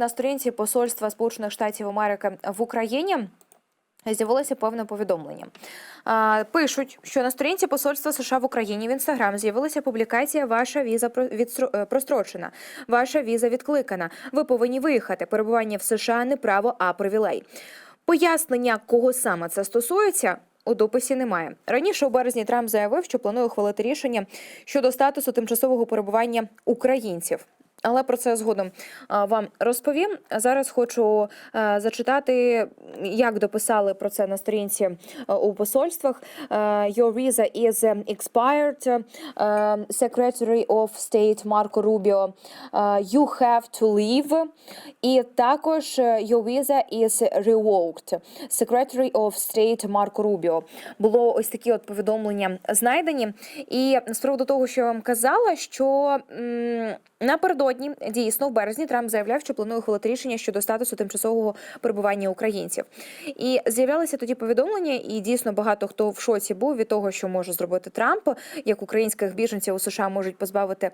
на сторінці посольства Сполучених Штатів Америки в Україні. З'явилося певне повідомлення. Пишуть, що на сторінці посольства США в Україні в інстаграм з'явилася публікація Ваша віза е, прострочена, ваша віза відкликана. Ви повинні виїхати. Перебування в США не право, а привілей. Пояснення, кого саме це стосується. У дописі немає раніше. У березні Трамп заявив, що планує ухвалити рішення щодо статусу тимчасового перебування українців. Але про це згодом вам розповім. Зараз хочу е, зачитати, як дописали про це на сторінці е, у посольствах. Е, Your visa is expired. Secretary of State Марко Рубіо. You have to leave. І також Your visa is revoked. Secretary of State Марко Рубіо. Було ось такі от повідомлення знайдені. І з приводу того, що я вам казала, що м, напередодні дійсно в березні Трамп заявляв, що планує ухвалити рішення щодо статусу тимчасового перебування українців. І з'являлися тоді повідомлення, і дійсно багато хто в шоці був від того, що може зробити Трамп, як українських біженців у США можуть позбавити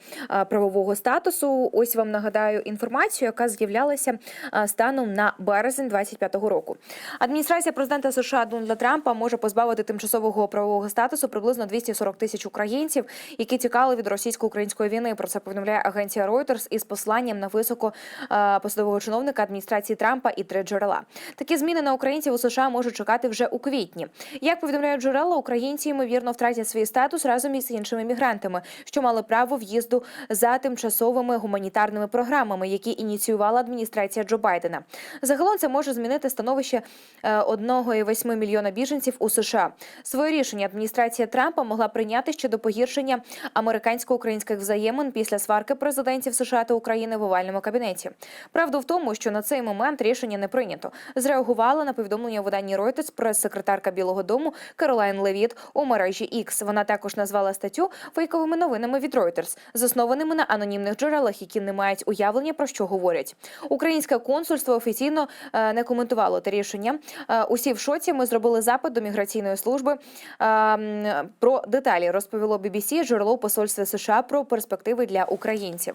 правового статусу. Ось вам нагадаю інформацію, яка з'являлася станом на березень 25-го року. Адміністрація президента США Дональда Трампа може позбавити тимчасового правового статусу приблизно 240 тисяч українців, які тікали від російсько-української війни. Про це повідомляє агенція Reuters із посиланням на високо е, посадового чиновника адміністрації Трампа і три джерела. Такі зміни на українців у США можуть чекати вже у квітні. Як повідомляють джерела, українці ймовірно втратять свій статус разом із іншими мігрантами, що мали право в'їзду за тимчасовими гуманітарними програмами, які ініціювала адміністрація Джо Байдена. Загалом це може змінити становище е, 1,8 мільйона біженців у США. Своє рішення адміністрація Трампа могла прийняти щодо погіршення американсько-українських взаємин після сварки президентів США та України в овальному кабінеті. Правда в тому, що на цей момент рішення не прийнято. Зреагувала на повідомлення виданні Reuters прес-секретарка Білого Дому Каролайн Левіт у мережі X. Вона також назвала статтю фейковими новинами від Reuters, заснованими на анонімних джерелах, які не мають уявлення про що говорять. Українське консульство офіційно е, не коментувало те рішення. Е, Усі в шоці. Ми зробили запит до міграційної служби е, про деталі. Розповіло BBC, джерело у посольстві США про перспективи для українців.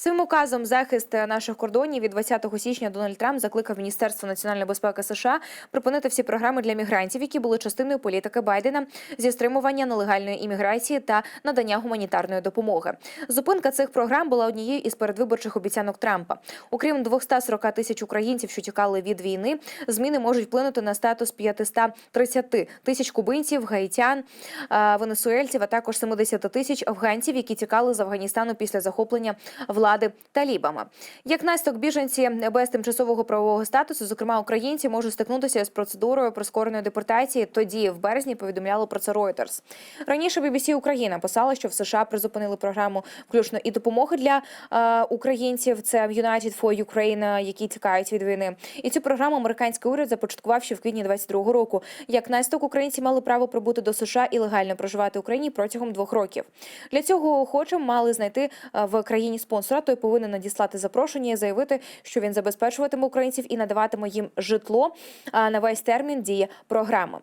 Своїм указом захист наших кордонів від 20 січня Дональд Трамп закликав Міністерство національної безпеки США припинити всі програми для мігрантів, які були частиною політики Байдена зі стримування нелегальної імміграції та надання гуманітарної допомоги. Зупинка цих програм була однією із передвиборчих обіцянок Трампа. Окрім 240 тисяч українців, що тікали від війни, зміни можуть вплинути на статус 530 тисяч кубинців, гаїтян, е, венесуельців, а також 70 тисяч афганців, які тікали з Афганістану після захоплення влади талібами. Як наслідок біженці без тимчасового правового статусу, зокрема українці, можуть стикнутися з процедурою прискореної депортації. Тоді в березні повідомляло про це Reuters. Раніше BBC Україна писала, що в США призупинили програму включно і допомоги для е, українців. Це United for Ukraine, які тікають від війни. І цю програму американський уряд започаткував ще в квітні 22-го року. Як наслідок українці мали право прибути до США і легально проживати в Україні протягом двох років. Для цього охочим мали знайти е, в країні спонсора. Той повинен надіслати запрошення і заявити, що він забезпечуватиме українців і надаватиме їм житло на весь термін дії програми.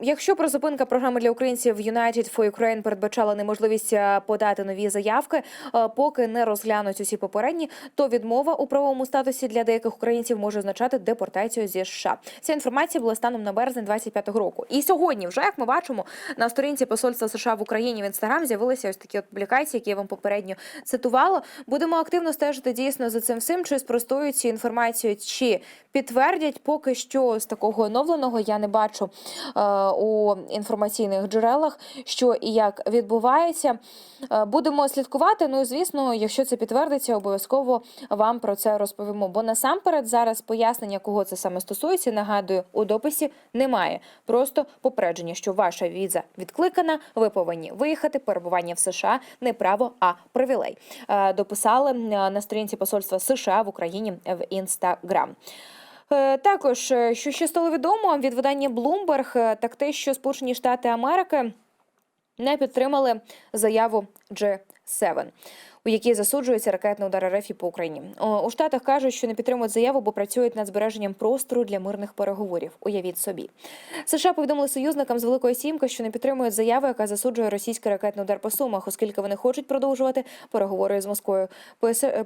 Якщо призупинка програми для українців United for Ukraine передбачала неможливість е, подати нові заявки, е, поки не розглянуть усі попередні, то відмова у правовому статусі для деяких українців може означати депортацію зі США. Ця інформація була станом на березень 25-го року. І сьогодні, вже як ми бачимо, на сторінці посольства США в Україні в інстаграм з'явилися ось такі от публікації, які я вам попередньо цитувала. Будемо активно стежити дійсно за цим всім, чи спростують цю інформацію, чи підтвердять. Поки що з такого оновленого я не бачу у інформаційних джерелах, що і як відбувається. Е, Будемо слідкувати. Ну і звісно, якщо це підтвердиться, обов'язково вам про це розповімо. Бо насамперед зараз пояснення, кого це саме стосується, нагадую, у дописі немає. Просто попередження, що ваша віза відкликана, ви повинні виїхати. Перебування в США не право, а привілей. Е, Дописали е, на сторінці посольства США в Україні в інстаграм. Е, Також, е, що ще стало відомо від видання Bloomberg, е, так те, що Сполучені Штати Америки не підтримали заяву G7. У якій засуджується ракетний удар РФ по Україні. У Штатах кажуть, що не підтримують заяву, бо працюють над збереженням простору для мирних переговорів. Уявіть собі. США повідомили союзникам з Великої Сімки, що не підтримують заяву, яка засуджує російський ракетний удар по Сумах, оскільки вони хочуть продовжувати переговори з Москвою.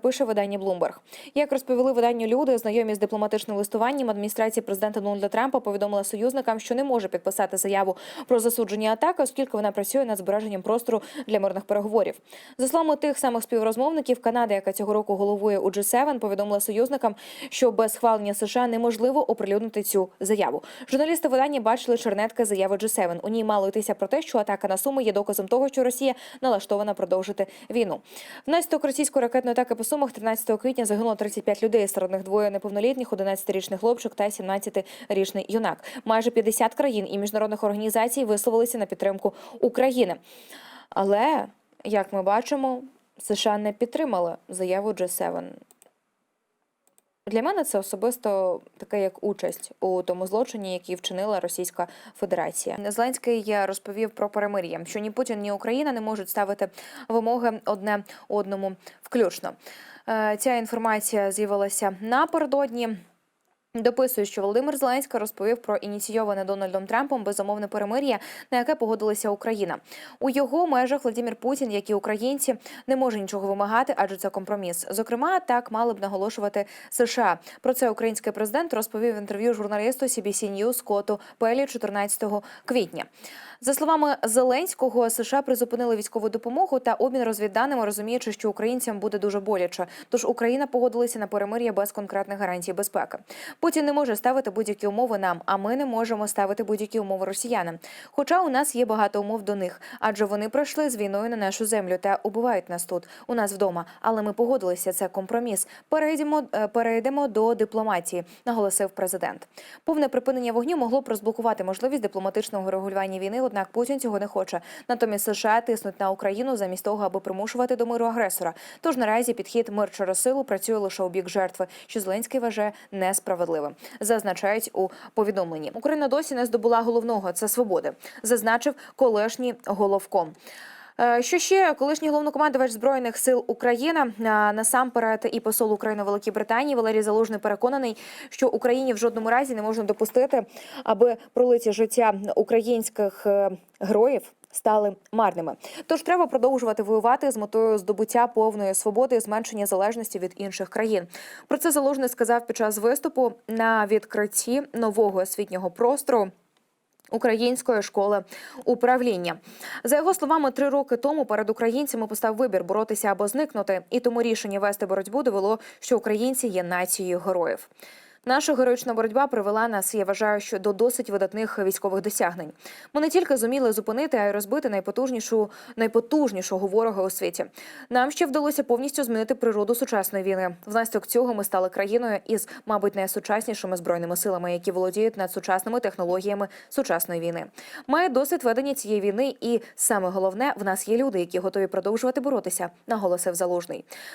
Пише, видання Bloomberg. Як розповіли виданню люди, знайомі з дипломатичним листуванням адміністрації президента Дональда Трампа повідомила союзникам, що не може підписати заяву про засудження атаки, оскільки вона працює над збереженням простору для мирних переговорів. За словами тих самих співрозмовників, Канада, яка цього року головує у G7, повідомила союзникам, що без схвалення США неможливо оприлюднити цю заяву. Журналісти видання бачили чернетки заяви G7. У ній мало йтися про те, що атака на Суми є доказом того, що Росія налаштована продовжити війну. Внаслідок російської ракетної атаки по Сумах 13 квітня загинуло 35 людей. Серед них двоє неповнолітніх, 11-річний хлопчик та 17-річний юнак. Майже 50 країн і міжнародних організацій висловилися на підтримку України. Але, як ми бачимо, США не підтримали заяву G7. Для мене це особисто таке як участь у тому злочині, який вчинила Російська Федерація. Зеленський розповів про перемир'я, що ні Путін, ні Україна не можуть ставити вимоги одне одному включно. Е, Ця інформація з'явилася напередодні. Дописую, що Володимир Зеленський розповів про ініційоване Дональдом Трампом безумовне перемир'я, на яке погодилася Україна. У його межах Владимир Путін, як і українці, не може нічого вимагати, адже це компроміс. Зокрема, так мали б наголошувати США. Про це український президент розповів в інтерв'ю журналісту CBC News Скотту Пелі 14 квітня. За словами Зеленського, США призупинили військову допомогу та обмін розвідданими, розуміючи, що українцям буде дуже боляче. Тож Україна погодилася на перемир'я без конкретних гарантій безпеки. Путін не може ставити будь-які умови нам, а ми не можемо ставити будь-які умови росіянам. Хоча у нас є багато умов до них, адже вони пройшли з війною на нашу землю та убивають нас тут, у нас вдома. Але ми погодилися. Це компроміс. Перейдемо е, перейдемо до дипломатії, наголосив президент. Повне припинення вогню могло б розблокувати можливість дипломатичного регулювання війни. Однак Путін цього не хоче. Натомість США тиснуть на Україну замість того, аби примушувати до миру агресора. Тож наразі підхід мир через силу працює лише у бік жертви, що Зеленський вважає несправедливим. Зазначають у повідомленні. Україна досі не здобула головного це свободи, зазначив колишній головком. Е, Що ще колишній головнокомандувач збройних сил України е, насамперед і посол України Великій Британії Валерій Залужний переконаний, що Україні в жодному разі не можна допустити, аби пролиті життя українських е, героїв. Стали марними, тож треба продовжувати воювати з метою здобуття повної свободи і зменшення залежності від інших країн. Про це залужний сказав під час виступу на відкритті нового освітнього простору. Української школи управління за його словами, три роки тому перед українцями постав вибір боротися або зникнути, і тому рішення вести боротьбу довело, що українці є нацією героїв. Наша героїчна боротьба привела нас, я вважаю, що до досить видатних військових досягнень. Ми не тільки зуміли зупинити, а й розбити найпотужнішу найпотужнішого ворога у світі. Нам ще вдалося повністю змінити природу сучасної війни. Внаслідок цього ми стали країною із, мабуть, найсучаснішими збройними силами, які володіють над сучасними технологіями сучасної війни. Має досвід ведення цієї війни, і саме головне, в нас є люди, які готові продовжувати боротися, наголосив залужний.